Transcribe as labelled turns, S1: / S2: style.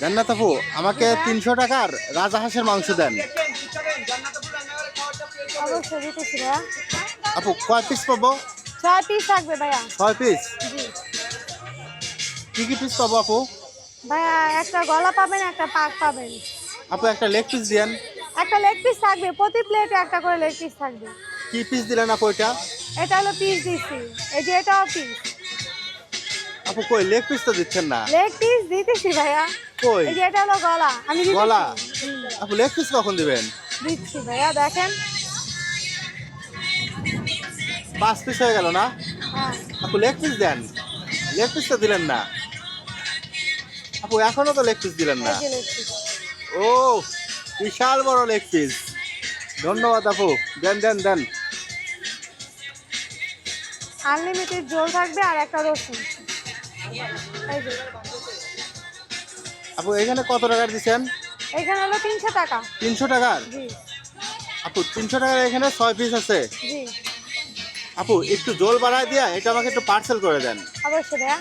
S1: জান্নাত আপু আমাকে তিনশো টাকার রাজা রাজাহাঁসের মাংস দেন। আপু কয় পিস পাবো?
S2: ছয় পিস থাকবে ভাইয়া।
S1: ছয় পিস কি কি পিস পাবো আপু?
S2: ভাইয়া একটা গলা পাবেন একটা পাক পাবেন।
S1: আপু একটা লেগ পিস দিয়েন।
S2: একটা লেগ পিস থাকবে প্রতি প্লেটে একটা করে লেগ পিস থাকবে।
S1: কি পিস দিলেন আপু এটা?
S2: এটা হলো পিস দিচ্ছি এই যে এটাও পিস
S1: আপু কই লেগ পিস তো দিচ্ছেন না।
S2: লেগ পিস দিতেছি ভাইয়া।
S1: কই?
S2: এই যে এটা হলো গলা। আমি দিতেছি।
S1: গলা? আপু লেগ পিস কখন দিবেন?
S2: দিচ্ছি ভাইয়া দেখেন।
S1: পাঁচ পিস হয়ে গেল না?
S2: হ্যাঁ।
S1: আপু লেগ পিস দেন। লেগ পিস তো দিলেন না। আপু এখনও তো লেগ পিস দিলেন না।
S2: এই যে লেগ পিস
S1: ও বিশাল বড় লেগ পিস ধন্যবাদ আপু। দেন দেন দেন।
S2: আনলিমিটেড জল থাকবে আর একটা রসুন। এই যে।
S1: আপু এখানে কত টাকার দিচ্ছেন?
S2: এখানে হলো তিনশো টাকা।
S1: তিনশো টাকার?
S2: জি।
S1: আপু তিনশো টাকার এখানে ছয় পিস আছে।
S2: জি।
S1: আপু একটু জল বাড়ায় দিয়া এটা আমাকে একটু পার্সেল করে দেন।
S2: অবশ্যই ভাইয়া।